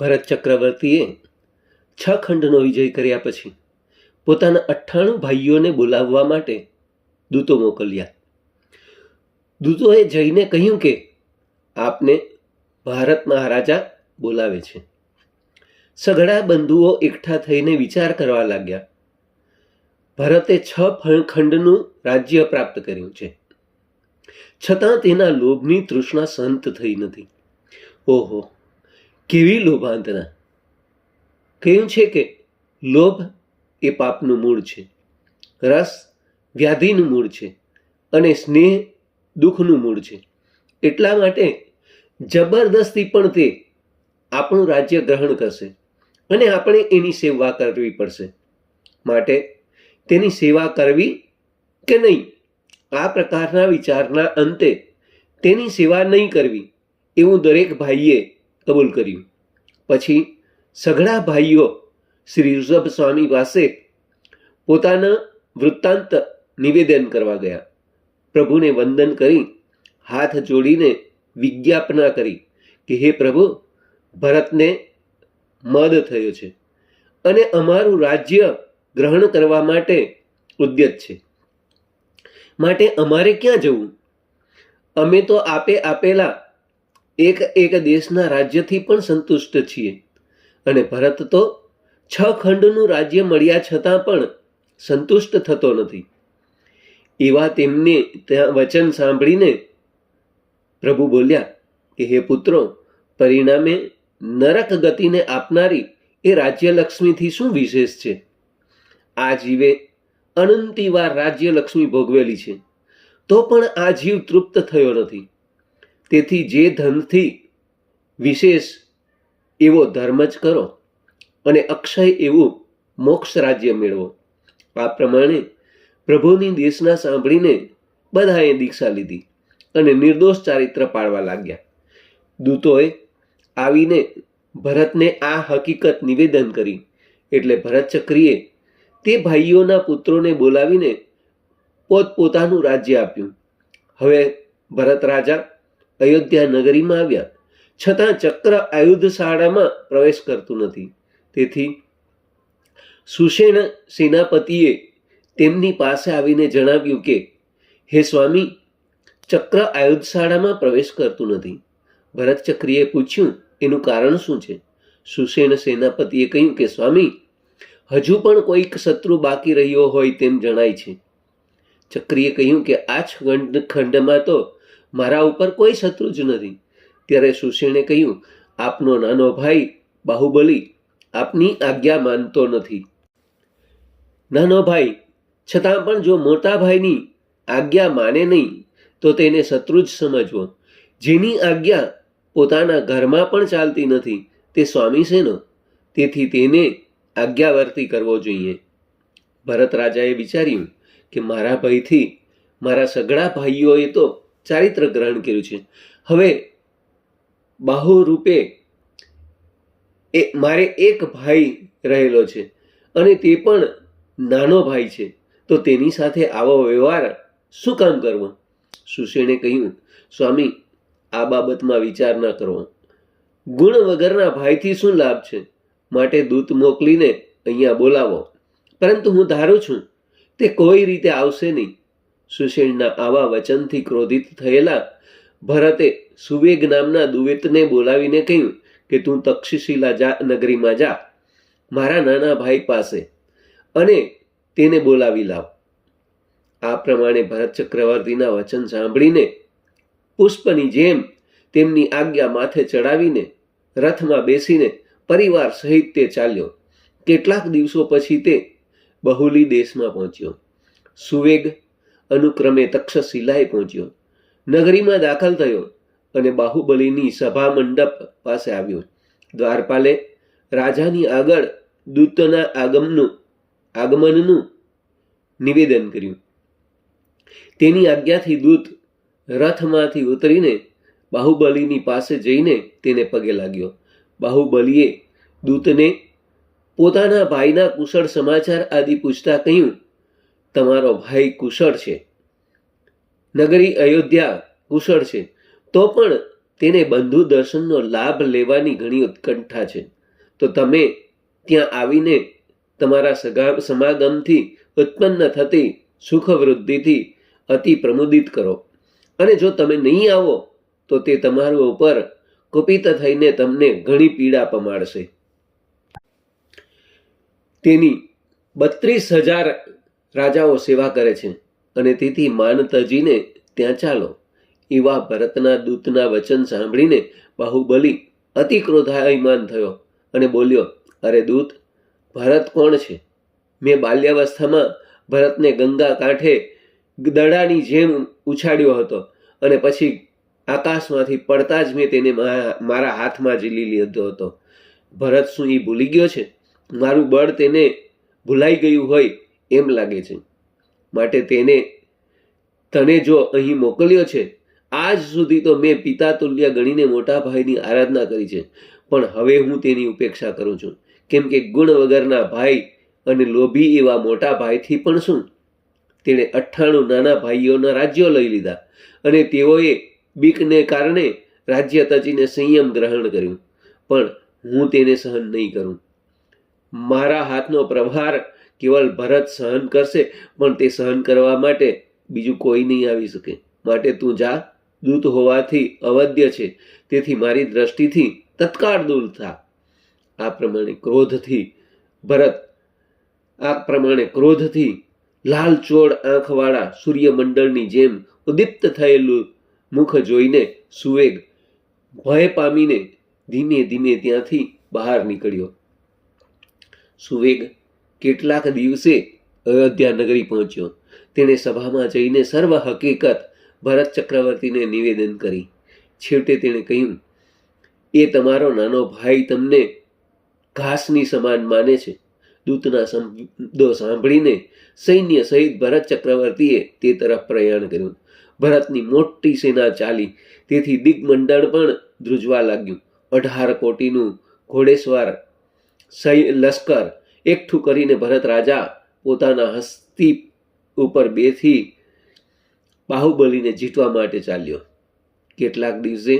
ભરત ચક્રવર્તીએ છ ખંડનો વિજય કર્યા પછી પોતાના અઠ્ઠાણું ભાઈઓને બોલાવવા માટે દૂતો મોકલ્યા. દૂતોએ જઈને કહ્યું કે આપને ભારત મહારાજા બોલાવે છે. સઘળા બંધુઓ એકઠા થઈને વિચાર કરવા લાગ્યા. ભરતે છ ફળખંડનું ખંડનું રાજ્ય પ્રાપ્ત કર્યું છે. છતાં તેના લોભની તૃષ્ણા સંત થઈ નથી. ઓહો! કેવી લોભાંતના કહ્યું છે કે લોભ એ પાપનું મૂળ છે, રસ વ્યાધિનું મૂળ છે અને સ્નેહ દુઃખનું મૂળ છે. એટલા માટે જબરદસ્તી પણ તે આપણું રાજ્ય ગ્રહણ કરશે અને આપણે એની સેવા કરવી પડશે. માટે તેની સેવા કરવી કે નહીં? આ પ્રકારના વિચારના અંતે તેની સેવા નહીં કરવી એવું દરેક ભાઈએ કબૂલ કર્યું. પછી સઘળા ભાઈઓ શ્રી ઋષભ સ્વામી પાસે પોતાના વૃત્તાંત નિવેદન કરવા ગયા. પ્રભુને વંદન કરી, હાથ જોડીને વિજ્ઞાપના કરી કે, હે પ્રભુ, ભરતને મદ થયો છે અને અમારું રાજ્ય ગ્રહણ કરવા માટે ઉદ્યત છે. માટે અમારે ક્યાં જવું? અમે તો આપે આપેલા એક એક દેશના રાજ્યથી પણ સંતુષ્ટ છીએ. અને ભરત તો છ ખંડનું રાજ્ય મળ્યા છતાં પણ સંતુષ્ટ થતો નથી. એવા તેમને ત્યાં વચન સાંભળીને પ્રભુ બોલ્યા કે, હે પુત્રો, પરિણામે નરક ગતિને આપનારી એ રાજ્યલક્ષ્મીથી શું વિશેષ છે? આ જીવે અનંતિવાર રાજ્યલક્ષ્મી ભોગવેલી છે. તો પણ આ જીવ તૃપ્ત થયો નથી. તેથી જે ધનથી વિશેષ એવો ધર્મ જ કરો અને અક્ષય એવું મોક્ષ રાજ્ય મેળવો. આ પ્રમાણે પ્રભુની દેશના સાંભળીને બધાએ દીક્ષા લીધી અને નિર્દોષ ચારિત્ર પાળવા લાગ્યા. દૂતોએ આવીને ભરતને આ હકીકત નિવેદન કરી એટલે ભરત ચક્રીએ તે ભાઈઓના પુત્રોને બોલાવીને પોતપોતાનું રાજ્ય આપ્યું. હવે ભરત રાજા અયોધ્યા નગરીમાં આવ્યા. છતાં ચક્ર આયુધ શાળામાં પ્રવેશ કરતું નથી. તેથી સુષેણ સેનાપતિએ તેમની પાસે આવીને જણાવ્યું કે, હે સ્વામી, ચક્ર આયુધ શાળામાં પ્રવેશ કરતું નથી. ભરત ચક્રીએ પૂછ્યું, એનું કારણ શું છે? સુષેણ સેનાપતિએ કહ્યું કે, સ્વામી, હજુ પણ કોઈક શત્રુ બાકી રહ્યો હોય તેમ જણાય છે. ચક્રીએ કહ્યું કે, આ જ ખંડ ખંડમાં તો મારા ઉપર કોઈ શત્રુ જ નથી. ત્યારે સુષેણે કહ્યું, આપનો નાનો ભાઈ બાહુબલી આપની આજ્ઞા માનતો નથી. નાનો ભાઈ, છતાં પણ જો મોટા ભાઈની આજ્ઞા માને નહીં, તો તેને શત્રુ જ સમજવો. જેની આજ્ઞા પોતાના ઘરમાં પણ ચાલતી નથી, તે સ્વામી શેનો તેથી તેને આજ્ઞાવર્તી કરવો જોઈએ. ભરત રાજાએ વિચાર્યું કે મારા ભયથી મારા સગળા ભાઈઓએ તો ચારિત્ર ગ્રહણ કર્યું છે. હવે બાહુ રૂપે એ મારે એક ભાઈ રહેલો છે અને તે પણ નાનો ભાઈ છે. તો તેની સાથે આવો વ્યવહાર શું કામ કરવો? સુષેણે કહ્યું, સ્વામી, આ બાબતમાં વિચાર ન કરવો ગુણ વગરના ભાઈથી શું લાભ છે? માટે દૂત મોકલીને અહીંયા બોલાવો. પરંતુ હું ધારું છું, તે કોઈ રીતે આવશે નહીં. સુષેણના આવા વચનથી ક્રોધિત થયેલા ભરતે સુવેગ નામના દુવેતને બોલાવીને કહ્યું કે તું તક્ષશિલા જા, નગરીમાં જા, મારા નાના ભાઈ પાસે અને તેને બોલાવી લાવ. આ પ્રમાણે ભરત ચક્રવર્તીના વચન સાંભળીને પુષ્પની જેમ તેમની આજ્ઞા માથે ચડાવીને રથમાં બેસીને પરિવાર સહિત તે ચાલ્યો. કેટલાક દિવસો પછી તે બહુલી દેશમાં પહોંચ્યો. સુવેગ અનુક્રમે તક્ષશિલાએ પહોંચ્યો. નગરીમાં દાખલ થયો અને બાહુબલીની સભા મંડપ પાસે આવ્યો. દ્વારપાલે રાજાની આગળ દૂતના આગમનું, આગમનનું નિવેદન કર્યું. તેની આજ્ઞાથી દૂત રથમાંથી ઉતરીને બાહુબલીની પાસે જઈને તેને પગે લાગ્યો. બાહુબલીએ દૂતને પોતાના ભાઈના કુશળ સમાચાર આદિ પૂછતા કહ્યું તમારો ભાઈ કુશળ છે. નગરી અયોધ્યા કુશળ છે. તો પણ તેને બંધુ દર્શનનો લાભ લેવાની ઘણી ઉત્કંઠા છે. તો તમે ત્યાં આવીને તમારા સગા, સમાગમથી ઉત્પન્ન થતી સુખ વૃદ્ધિથી અતિ પ્રમોદિત કરો. અને જો તમે નહીં આવો, તો તે તમારા ઉપર કુપિત થઈને તમને ઘણી પીડા પમાડશે. તેની બત્રીસ હજાર રાજાઓ સેવા કરે છે અને તેથી માન તજીને ત્યાં ચાલો. એવા ભરતના દૂતના વચન સાંભળીને બાહુબલી અતિ ક્રોધાયમાન થયો અને બોલ્યો, અરે દૂત, ભરત કોણ છે? મેં બાલ્યાવસ્થામાં ભરતને ગંગા કાંઠે દડાની જેમ ઉછાળ્યો હતો અને પછી આકાશમાંથી પડતા જ મેં તેને મારા હાથમાં ઝીલી લીધો હતો. ભરત શું એ ભૂલી ગયો છે? મારું બળ તેને ભૂલાઈ ગયું હોય એમ લાગે છે. માટે તેને, તને જો અહીં મોકલ્યો છે, આજ સુધી તો મેં પિતા તુલ્ય ગણીને મોટા ભાઈની આરાધના કરી છે. પણ હવે હું તેની ઉપેક્ષા કરું છું. કેમ કે ગુણ વગરના ભાઈ અને લોભી એવા મોટા ભાઈથી પણ શું? તેણે અઠ્ઠાણું નાના ભાઈઓના રાજ્યો લઈ લીધા અને તેઓએ બીકને કારણે રાજ્ય તચીને સંયમ ગ્રહણ કર્યું. પણ હું તેને સહન નહીં કરું. મારા હાથનો પ્રભાર કેવલ ભરત સહન કરશે, પણ તે સહન કરવા માટે બીજું કોઈ નહીં આવી શકે. માટે તું જા, દૂત હોવાથી અવધ્ય છે. તેથી મારી દ્રષ્ટિથી તત્કાળ દૂર થા. આ પ્રમાણે ક્રોધથી ભરત, આ પ્રમાણે ક્રોધથી લાલ ચોળ આંખવાળા સૂર્યમંડળની જેમ ઉદીપ્ત થયેલું મુખ જોઈને સુવેગ ભય પામીને ધીમે ધીમે ત્યાંથી બહાર નીકળ્યો. સુવેગ કેટલાક દિવસે અયોધ્યા નગરી પહોંચ્યો. તેણે સભામાં જઈને સર્વ હકીકત ભરત ચક્રવર્તીને નિવેદન કરી. છેવટે તેણે કહ્યું, એ તમારો નાનો ભાઈ તમને ઘાસની સમાન માને છે. દૂતના શબ્દો સાંભળીને સૈન્ય સહિત ભરત ચક્રવર્તીએ તે તરફ પ્રયાણ કર્યું. ભરતની મોટી સેના ચાલી, તેથી દિગ્મંડળ પણ ધ્રુજવા લાગ્યું. અઢાર કોટીનું ઘોડેસવાર લશ્કર એકઠું કરીને ભરત રાજા પોતાના હસ્તી ઉપર બેથી બાહુબલીને જીતવા માટે ચાલ્યો. કેટલાક દિવસે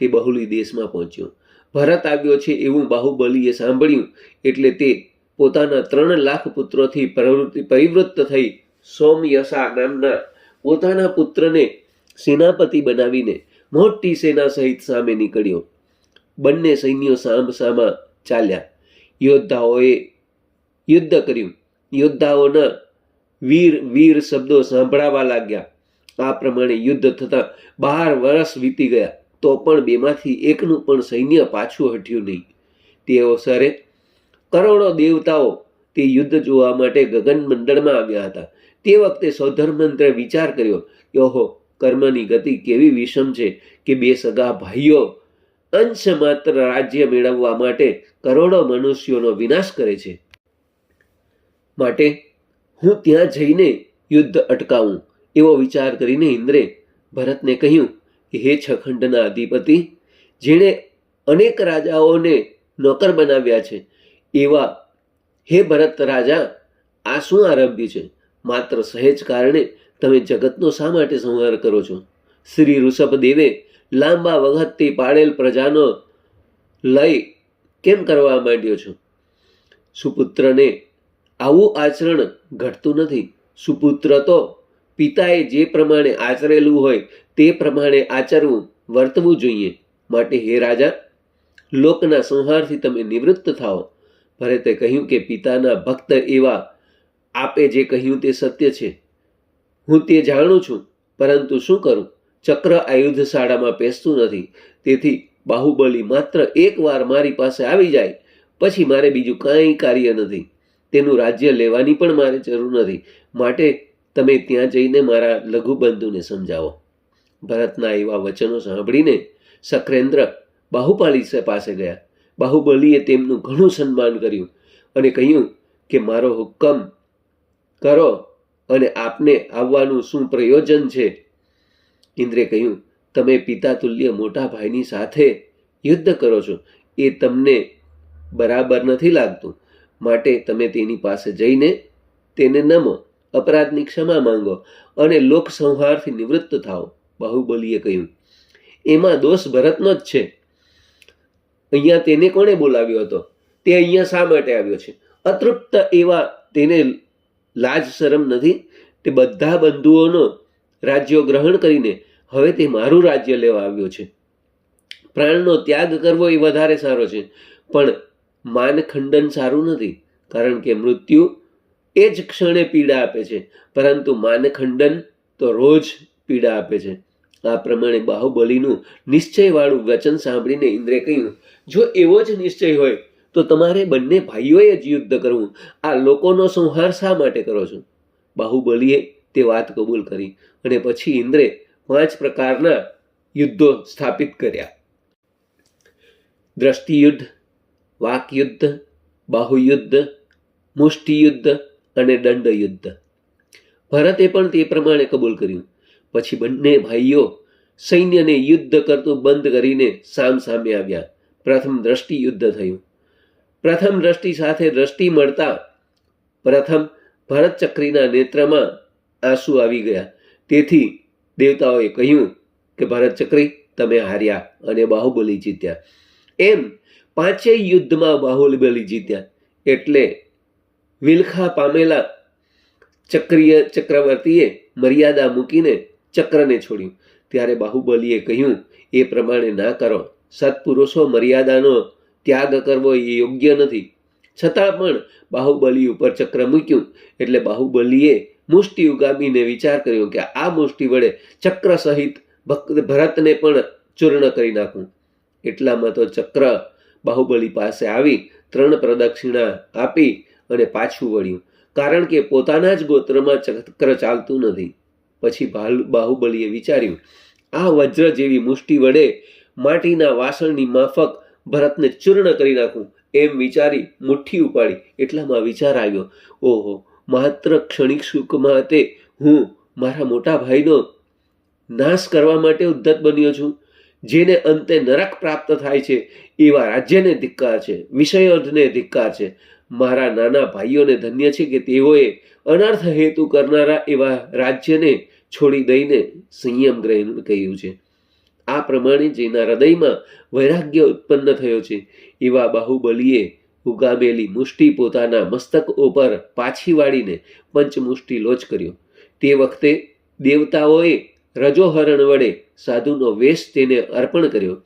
તે બહુલી દેશમાં પહોંચ્યો. ભરત આવ્યો છે એવું બાહુબલીએ સાંભળ્યું એટલે તે પોતાના ત્રણ લાખ પુત્રોથી પ્રવૃત્તિ પરિવૃત્ત થઈ સોમયસા નામના પોતાના પુત્રને સેનાપતિ બનાવીને મોટી સેના સહિત સામે નીકળ્યો. બંને સૈન્યો સામસામા ચાલ્યા. યોદ્ધાઓએ યુદ્ધ કર્યું. યોદ્ધાઓના વીર વીર શબ્દો સાંભળાવા લાગ્યા. આ પ્રમાણે યુદ્ધ થતાં બાર વર્ષ વીતી ગયા. તો પણ બેમાંથી એકનું પણ સૈન્ય પાછું હટ્યું નહીં. તે અવસરે કરોડો દેવતાઓ તે યુદ્ધ જોવા માટે ગગન મંડળમાં આવ્યા હતા. તે વખતે સૌધર્મંત્રે વિચાર કર્યો કે ઓહો, કર્મની ગતિ કેવી વિષમ છે કે બે સગા ભાઈઓ અંશ માત્ર રાજ્ય મેળવવા માટે કરોડો મનુષ્યોનો વિનાશ કરે છે. માટે હું ત્યાં જઈને યુદ્ધ અટકાવું, એવો વિચાર કરીને ઇન્દ્રે ભરતને કહ્યું કે, હે છખંડના અધિપતિ, જેણે અનેક રાજાઓને નોકર બનાવ્યા છે, એવા હે ભરત રાજા, આ શું આરંભ્યું છે? માત્ર સહેજ કારણે તમે જગતનો શા માટે સંહાર કરો છો? શ્રી ઋષભદેવે લાંબા વખતથી પાળેલ પ્રજાનો લય કેમ કરવા માંડ્યો છો? સુપુત્રને આવું આચરણ ઘટતું નથી. સુપુત્ર તો પિતાએ જે પ્રમાણે આચરેલું હોય તે પ્રમાણે આચરવું, વર્તવું જોઈએ. માટે હે રાજા, લોકના સંહારથી તમે નિવૃત્ત થાઓ. ભરતે કહ્યું કે પિતાના ભક્ત એવા આપે જે કહ્યું તે સત્ય છે. હું તે જાણું છું, પરંતુ શું કરું? ચક્ર આયુધ શાળામાં પેસતું નથી. તેથી બાહુબલી માત્ર એકવાર મારી પાસે આવી જાય, પછી મારે બીજું કાંઈ કાર્ય નથી. તેનું રાજ્ય લેવાની પણ મારે જરૂર નથી. માટે તમે ત્યાં જઈને મારા લઘુબંધુને સમજાવો. ભરતના એવા વચનો સાંભળીને સક્રેન્દ્ર બાહુપાલી પાસે ગયા. બાહુબલીએ તેમનું ઘણું સન્માન કર્યું અને કહ્યું કે મારો હુકમ કરો અને આપને આવવાનું શું પ્રયોજન છે? ઇન્દ્રે કહ્યું, તમે પિતા તુલ્ય મોટા ભાઈની સાથે યુદ્ધ કરો છો. એ તમને બરાબર નથી લાગતું. માટે તમે તેની પાસે જઈને તેને નમો, અપરાધની ક્ષમા માંગો અને લોક સંહારથી નિવૃત્ત થાઓ, બાહુબલીએ કહ્યું. એમાં દોષ ભરતનો જ છે. અહીંયા તેને કોણે બોલાવ્યો હતો? તે અહીંયા શા માટે આવ્યો છે? અતૃપ્ત એવા તેને લાજ શરમ નથી? તે બધા બંધુઓનો રાજ્યો ગ્રહણ કરીને હવે તે મારું રાજ્ય લેવા આવ્યો છે. પ્રાણનો ત્યાગ કરવો એ વધારે સારો છે. પણ માનખંડન સારું નથી, કારણ કે મૃત્યુ એ જ ક્ષણે પીડા આપે છે, પરંતુ માનખંડન તો રોજ પીડા આપે છે. આ પ્રમાણે બાહુબલીનું નિશ્ચયવાળું વચન સાંભળીને ઇન્દ્રે કહ્યું, જો એવો જ નિશ્ચય હોય, તો તમારે બંને ભાઈઓએ જ યુદ્ધ કરવું. આ લોકોનો સંહાર શા માટે કરો છો? બાહુબલીએ તે વાત કબૂલ કરી અને પછી ઇન્દ્રે પાંચ પ્રકારના યુદ્ધો સ્થાપિત કર્યા. દ્રષ્ટિયુદ્ધ વાકયુદ્ધ, બાહુયુદ્ધ, મુષ્ટિયુદ્ધ અને દંડયુદ્ધ. ભરતે પણ તે પ્રમાણે કબૂલ કર્યું. પછી બંને ભાઈઓ સૈન્યને યુદ્ધ કરતું બંધ કરીને સામ સામે આવ્યા. પ્રથમ દ્રષ્ટિ યુદ્ધ થયું. પ્રથમ દ્રષ્ટિ સાથે દ્રષ્ટિ મળતા પ્રથમ ભરત ચક્રીના નેત્રમાં આંસુ આવી ગયા. તેથી દેવતાઓએ કહ્યું કે, ભરત ચક્રી, તમે હાર્યા અને બાહુબલી જીત્યા. એમ પાંચેય યુદ્ધમાં બાહુબલી જીત્યા. એટલે વિલખા પામેલા ચક્રીય ચક્રવર્તીએ મર્યાદા મૂકીને ચક્રને છોડ્યું. ત્યારે બાહુબલીએ કહ્યું, એ પ્રમાણે ના કરો. સત્પુરુષો મર્યાદાનો ત્યાગ કરવો એ યોગ્ય નથી. છતાં પણ બાહુબલી ઉપર ચક્ર મૂક્યું. એટલે બાહુબલીએ મુષ્ટિ ઉગામીને વિચાર કર્યો કે આ મુષ્ટિ વડે ચક્ર સહિત ભક્ત ભરતને પણ ચૂર્ણ કરી નાખું. એટલામાં તો ચક્ર બાહુબલી પાસે આવી ત્રણ પ્રદક્ષિણા આપી અને પાછું વળ્યું. કારણ કે પોતાના જ ગોત્રમાં ચક્ર ચાલતું નથી. પછી બાહુબલીએ વિચાર્યું, આ વજ્ર જેવી મુષ્ટિ વડે માટીના વાસણની માફક ભરતને ચૂર્ણ કરી નાખું એમ વિચારી મુઠ્ઠી ઉપાડી એટલામાં વિચાર આવ્યો. ઓહો, માત્ર ક્ષણિક સુખમાં તે હું મારા મોટા ભાઈનો નાશ કરવા માટે ઉદ્ધત બન્યો છું? જેને અંતે નરક પ્રાપ્ત થાય છે, એવા રાજ્યને ધિક્કાર છે વિષયોને ધિક્કાર છે. મારા નાના ભાઈઓને ધન્ય છે કે તેઓએ અનર્થ હેતુ કરનારા એવા રાજ્યને છોડી દઈને સંયમ ગ્રહણ કહ્યું છે. આ પ્રમાણે જેના હૃદયમાં વૈરાગ્ય ઉત્પન્ન થયો છે. એવા બાહુબલીએ ઉગામેલી મુષ્ટિ પોતાના મસ્તક ઉપર પાછી વાળીને પંચમુષ્ટિ લોચ કર્યો. તે વખતે દેવતાઓએ રજોહરણ વડે સાધુનો વેશ તેને અર્પણ કર્યો.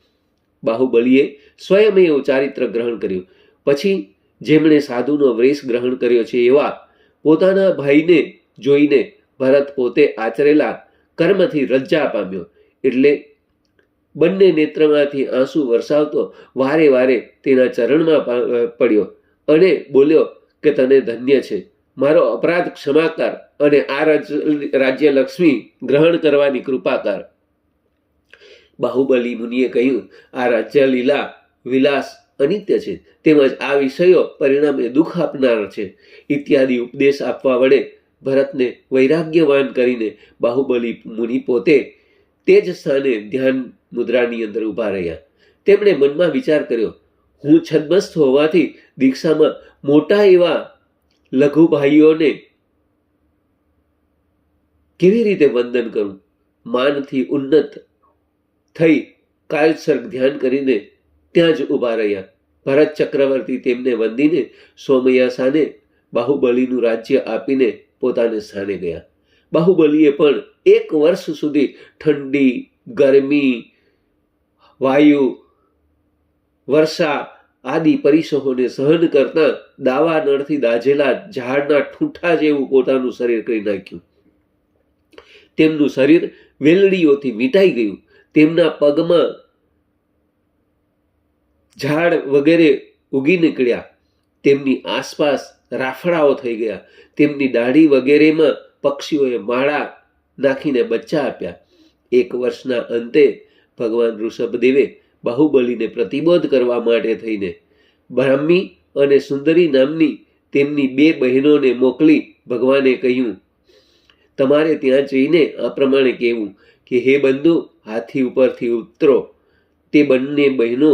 બાહુબલીએ સ્વયમેવ ચારિત્ર ગ્રહણ કર્યું. પછી જેમણે સાધુનો વેશ ગ્રહણ કર્યો છે એવા પોતાના ભાઈને જોઈને ભરત પોતે આચરેલા કર્મથી રજ્જા પામ્યો. એટલે બંને નેત્રમાંથી આંસુ વરસાવતો વારે વારે તેના ચરણમાં પડ્યો અને બોલ્યો કે તને ધન્ય છે. મારો અપરાધ ક્ષમા કર અને આ રાજ- રાજ્ય લક્ષ્મી ગ્રહણ કરવાની કૃપા કર. બાહુબલી મુનિએ કહ્યું, આ રાજ્ય લીલા, વિલાસ, અનિત્ય છે. તેમજ આ વિષયો પરિણામે દુઃખ આપનાર છે. ઇત્યાદિ ઉપદેશ આપવા વડે ભરતને વૈરાગ્યવાન કરીને બાહુબલી મુનિ પોતે તે જ સ્થાને ધ્યાન મુદ્રાની અંદર ઊભા રહ્યા. તેમણે મનમાં વિચાર કર્યો, હું છદ્મસ્થ હોવાથી દીક્ષામાં મોટા એવા લઘુ ભાઈઓને કેવી રીતે વંદન કરું? માનથી ઉન્નત થઈ કાયસર્ગ ધ્યાન કરીને ત્યાં જ ઊભા રહ્યા. ભરત ચક્રવર્તી તેમને વંદીને સોમયાસાને બાહુબલીનું રાજ્ય આપીને પોતાને સ્થાને ગયા. બાહુબલીએ પણ એક વર્ષ સુધી ઠંડી, ગરમી, વાયુ વર્ષા આદિ પરિસહોને સહન કરતા દાવા નળથી દાઝેલા ઝાડના ઠૂંઠા જેવું પોતાનું શરીર કરી નાખ્યું. તેમનું શરીર વેલડીઓથી મીટાઈ ગયું. તેમના પગમાં ઝાડ વગેરે ઉગી નીકળ્યા. તેમની આસપાસ રાફડાઓ થઈ ગયા. તેમની દાઢી વગેરેમાં પક્ષીઓએ માળા નાખીને બચ્ચા આપ્યા. એક વર્ષના અંતે ભગવાન ઋષભદેવે બાહુબલીને પ્રતિબોધ કરવા માટે થઈને બ્રાહ્મી અને સુંદરી નામની તેમની બે બહેનોને મોકલી ભગવાને કહ્યું, તમારે ત્યાં જઈને આ પ્રમાણે કહેવું કે, હે બંધુ હાથી ઉપરથી ઉતરો. તે બંને બહેનો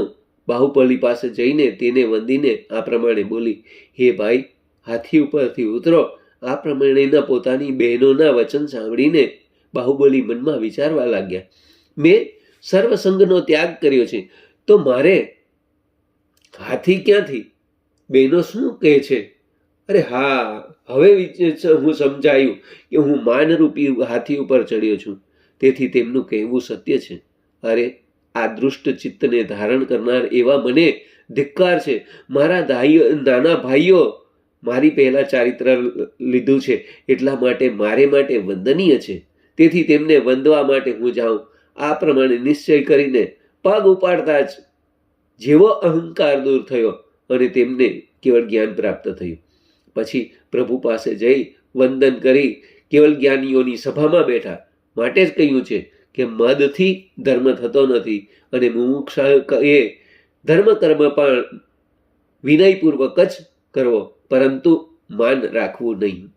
બાહુબલી પાસે જઈને તેને વંદીને આ પ્રમાણે બોલી, હે ભાઈ, હાથી ઉપરથી ઉતરો. આ પ્રમાણેના પોતાની બહેનોના વચન સાંભળીને બાહુબલી મનમાં વિચારવા લાગ્યા, મેં સર્વસંગનો ત્યાગ કર્યો છે, તો મારે હાથી ક્યાંથી? બહેનો શું કહે છે? અરે હા, હવે હું સમજાયું કે હું માનરૂપી હાથી ઉપર ચડ્યો છું. તેથી તેમનું કહેવું સત્ય છે. અરે, આ દૃષ્ટ ચિત્તને ધારણ કરનાર એવા મને ધિક્કાર છે. મારા દાઈઓ નાના ભાઈઓ મારી પહેલાં ચારિત્ર લીધું છે. એટલા માટે મારે માટે વંદનીય છે. તેથી તેમને વંદવા માટે હું જાઉં. આ પ્રમાણે નિશ્ચય કરીને પગ ઉપાડતા જ જેવો અહંકાર દૂર થયો અને તેમને કેવળ જ્ઞાન પ્રાપ્ત થયું. પછી પ્રભુ પાસે જઈ વંદન કરી કેવળ જ્ઞાનીઓની સભામાં બેઠા. માટે જ કહ્યું છે કે મદથી ધર્મ થતો નથી અને મુમુક્ષ એ ધર્મ કર્મ પણ વિનયપૂર્વક જ કરવો, પરંતુ માન રાખવું નહીં.